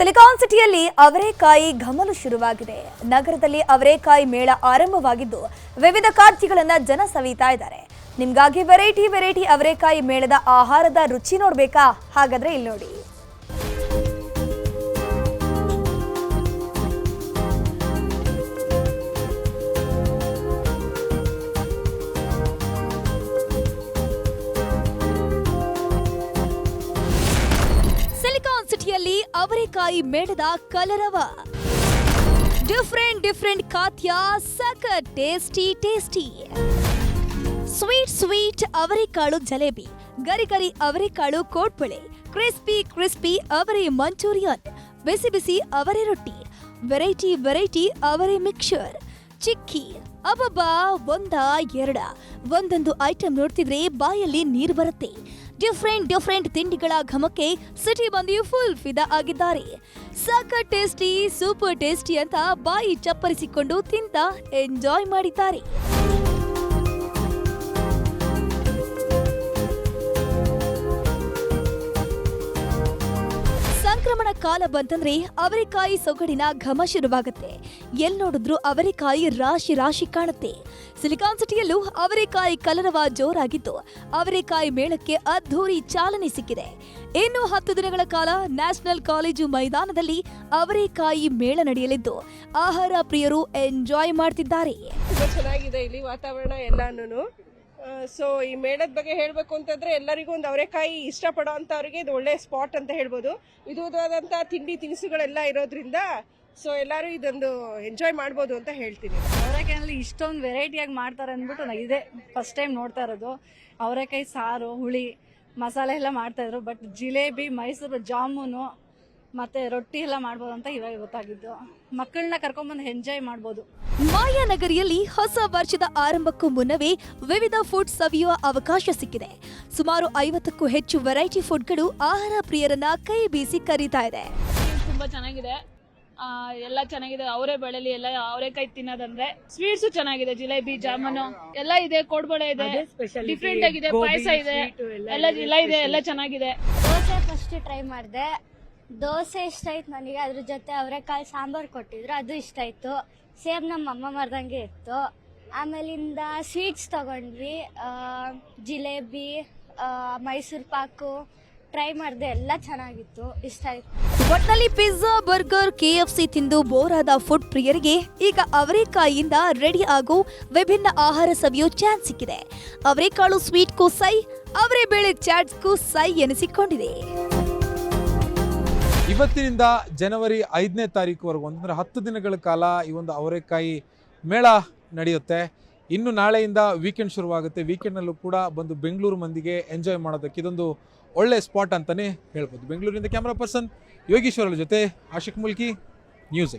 Silicon ಸಿಟಿಯಲ್ಲಿ ಅವರೇಕಾಯಿ ಘಮಲು ಶುರುವಾಗಿದೆ. ನಗರದಲ್ಲಿ ಅವರೇಕಾಯಿ ಮೇಳ ಆರಂಭವಾಗಿದ್ದು ವಿವಿಧ ಖಾದ್ಯಗಳನ್ನ ಜನ ಸವಿತಾ ಇದ್ದಾರೆ. ನಿಮ್ಗಾಗಿ ವೆರೈಟಿ ವೆರೈಟಿ ಅವರೇಕಾಯಿ ಮೇಳದ ಆಹಾರದ ರುಚಿ ನೋಡ್ಬೇಕಾ? ಹಾಗಾದ್ರೆ ಇಲ್ಲಿ ನೋಡಿ ಅವರೇಕಾಯಿ ಮೇಡದ ಕಲರವ. ಡಿಫ್ರೆಂಟ್ ಡಿಫ್ರೆಂಟ್ ಖಾದ್ಯ ಸಕ ಟೇಸ್ಟಿ ಟೇಸ್ಟಿ ಸ್ವೀಟ್ ಸ್ವೀಟ್ ಅವರೆಕಾಳು ಜಲೇಬಿ, ಗರಿ ಗರಿ ಅವರೆಕಾಳು ಕೋಟ್ಬಳೆ ಕ್ರಿಸ್ಪಿ ಕ್ರಿಸ್ಪಿ ಅವರೆ ಮಂಚೂರಿಯನ್, ಬಿಸಿ ಬಿಸಿ ಅವರೆ ರೊಟ್ಟಿ ವೆರೈಟಿ ವೆರೈಟಿ ಅವರೆ ಮಿಕ್ಸರ್ ಚಿಕ್ಕಿ ಅಬ್ಬಬ್ಬಾ ಒಂದ ಎರಡ. ಒಂದೊಂದು ಐಟಮ್ ನೋಡ್ತಿದ್ರೆ ಬಾಯಲ್ಲಿ ನೀರು ಬರುತ್ತೆ. ಡಿಫ್ರೆಂಟ್ ಡಿಫ್ರೆಂಟ್ ತಿಂಡಿಗಳ ಘಮಕ್ಕೆ ಸಿಟಿ ಬಂದಿ ಫುಲ್ ಫಿದಾ ಆಗಿದ್ದಾರೆ. ಸಾಕ ಟೇಸ್ಟಿ ಸೂಪರ್ ಟೇಸ್ಟಿ ಅಂತ ಬಾಯಿ ಚಪ್ಪರಿಸಿಕೊಂಡು ತಿಂತ ಎಂಜಾಯ್ ಮಾಡಿದ್ದಾರೆ. ಸಂಕ್ರಮಣ ಕಾಲ ಬಂತಂದ್ರೆ ಅವರೆಕಾಯಿ ಸೊಗಡಿನ ಘಮ ಶುರುವಾಗುತ್ತೆ. ಎಲ್ ನೋಡಿದ್ರು ಅವರೆಕಾಯಿ ರಾಶಿ ರಾಶಿ ಕಾಣುತ್ತೆ. ಸಿಲಿಕಾನ್ ಸಿಟಿಯಲ್ಲೂ ಅವರೆಕಾಯಿ ಕಲರವ ಜೋರಾಗಿದ್ದು, ಅವರೆಕಾಯಿ ಮೇಳಕ್ಕೆ ಅದ್ಧೂರಿ ಚಾಲನೆ ಸಿಕ್ಕಿದೆ. ಇನ್ನು ಹತ್ತು ದಿನಗಳ ಕಾಲ ನ್ಯಾಷನಲ್ ಕಾಲೇಜು ಮೈದಾನದಲ್ಲಿ ಅವರೆಕಾಯಿ ಮೇಳ ನಡೆಯಲಿದ್ದು, ಆಹಾರ ಪ್ರಿಯರು ಎಂಜಾಯ್ ಮಾಡ್ತಿದ್ದಾರೆ. ಚೆನ್ನಾಗಿದೆ ಇಲ್ಲಿ ವಾತಾವರಣ ಎಲ್ಲಾನು ಸೊ ಈ ಮೇಳದ ಬಗ್ಗೆ ಹೇಳಬೇಕು ಅಂತಂದ್ರೆ ಎಲ್ಲರಿಗೂ ಒಂದು ಅವರೆಕಾಯಿ ಇಷ್ಟಪಡೋ ಅಂಥವ್ರಿಗೆ ಇದು ಒಳ್ಳೆ ಸ್ಪಾಟ್ ಅಂತ ಹೇಳ್ಬೋದು. ವಿಧವಾದಂಥ ತಿಂಡಿ ತಿನಿಸುಗಳೆಲ್ಲ ಇರೋದ್ರಿಂದ ಸೊ ಎಲ್ಲರೂ ಇದೊಂದು ಎಂಜಾಯ್ ಮಾಡ್ಬೋದು ಅಂತ ಹೇಳ್ತೀನಿ. ಅವರೆಕಾಯಲ್ಲಿ ಇಷ್ಟೊಂದು ವೆರೈಟಿಯಾಗಿ ಮಾಡ್ತಾರೆ ಅಂದ್ಬಿಟ್ಟು ನಾನು ಇದೇ ಫಸ್ಟ್ ಟೈಮ್ ನೋಡ್ತಾ ಇರೋದು. ಅವರೆಕಾಯಿ ಸಾರು, ಹುಳಿ, ಮಸಾಲೆ ಎಲ್ಲ ಮಾಡ್ತಾ ಇದ್ರು ಬಟ್ ಜಿಲೇಬಿ, ಮೈಸೂರು ಜಾಮೂನು ಮತ್ತೆ ರೊಟ್ಟಿ ಎಲ್ಲ ಮಾಡ್ಬೋದು ಅಂತ ಇವಾಗ ಗೊತ್ತಾಗಿದ್ದು. ಮಕ್ಕಳನ್ನ ಕರ್ಕೊಂಡ್ಬಂದು ಎಂಜಾಯ್ ಮಾಡ್ಬೋದು. ಮಾಯಾನಗರಿಯಲ್ಲಿ ಹೊಸ ವರ್ಷದ ಆರಂಭಕ್ಕೂ ಮುನ್ನವೇ ವಿವಿಧ ಫುಡ್ ಸವಿಯುವ ಅವಕಾಶ ಸಿಕ್ಕಿದೆ. ಸುಮಾರು ಐವತ್ತಕ್ಕೂ ಹೆಚ್ಚು ವೆರೈಟಿ ಫುಡ್ಗಳು ಆಹಾರ ಪ್ರಿಯರನ್ನ ಕೈ ಬೀಸಿ ಕರೀತಾ ಇದೆ. ತುಂಬಾ ಚೆನ್ನಾಗಿದೆ. ಆ, ಎಲ್ಲ ಚೆನ್ನಾಗಿದೆ. ಅವರೇ ಬೆಳೆಲಿ ಎಲ್ಲ ಅವರೇಕಾಯಿ ತಿನ್ನೋದಂದ್ರೆ ಸ್ವೀಟ್ಸ್ ಚೆನ್ನಾಗಿದೆ. ಜಿಲೇಬಿ ಜಾಮೂನು ಎಲ್ಲ ಇದೆ ಕೋಡ್ಬಳೆ ಇದೆ. ಡಿಫ್ರೆಂಟ್ ಆಗಿದೆ ಪಾಯಸ ಇದೆ. ಎಲ್ಲ ಎಲ್ಲ ಇದೆ ಎಲ್ಲ ಚೆನ್ನಾಗಿದೆ. ದೋಸೆ ಫಸ್ಟ್ ಟ್ರೈ ಮಾಡಿದೆ. ದೋಸೆ ಇಷ್ಟ ಆಯ್ತು ನನಗೆ. ಅದ್ರ ಜೊತೆ ಅವರೆಕಾಳು ಸಾಂಬಾರು ಕೊಟ್ಟಿದ್ರು, ಅದು ಇಷ್ಟ ಆಯ್ತು. ಸೇಮ್ ನಮ್ಮ ಅಮ್ಮ ಮಾಡ್ದಂಗೆ ಇತ್ತು. ಆಮೇಲಿಂದ ಸ್ವೀಟ್ಸ್ ತಗೊಂಡ್ವಿ. ಜಿಲೇಬಿ ಮೈಸೂರು ಪಾಕು ಟ್ರೈ ಮಾಡಿದೆ, ಎಲ್ಲ ಚೆನ್ನಾಗಿತ್ತು. ಇಷ್ಟ ಆಯ್ತು. ಒಟ್ನಲ್ಲಿ pizza burger K F C ತಿಂದು ಬೋರ್ ಆದ ಫುಡ್ ಪ್ರಿಯರಿಗೆ ಈಗ ಅವರೆಕಾಯಿಯಿಂದ ರೆಡಿ ಆಗೋ ವಿಭಿನ್ನ ಆಹಾರ ಸವಿಯೋ ಚಾನ್ಸ್ ಸಿಕ್ಕಿದೆ. ಅವರೆಕಾಳು ಸ್ವೀಟ್ಗೂ ಸೈ, ಅವರೇ ಬೇಳೆ ಚಾಟ್ಸ್ಗೂ ಸೈ ಎನಿಸಿಕೊಂಡಿದೆ. ಇವತ್ತಿನಿಂದ ಜನವರಿ ಐದನೇ ತಾರೀಕುವರೆಗೂ ಅಂತಂದರೆ ಹತ್ತು ದಿನಗಳ ಕಾಲ ಈ ಒಂದು ಅವರೆಕಾಯಿ ಮೇಳ ನಡೆಯುತ್ತೆ. ಇನ್ನು ನಾಳೆಯಿಂದ ವೀಕೆಂಡ್ ಶುರುವಾಗುತ್ತೆ. ವೀಕೆಂಡ್ನಲ್ಲೂ ಕೂಡ ಬಂದು ಬೆಂಗಳೂರು ಮಂದಿಗೆ ಎಂಜಾಯ್ ಮಾಡೋದಕ್ಕೆ ಇದೊಂದು ಒಳ್ಳೆ ಸ್ಪಾಟ್ ಅಂತಲೇ ಹೇಳ್ಬೋದು. ಬೆಂಗಳೂರಿನಿಂದ ಕ್ಯಾಮ್ರಾ ಪರ್ಸನ್ ಯೋಗೀಶ್ವರ ಜೊತೆ ಆಶಿಕ್ ಮುಲ್ಕಿ ನ್ಯೂಸ್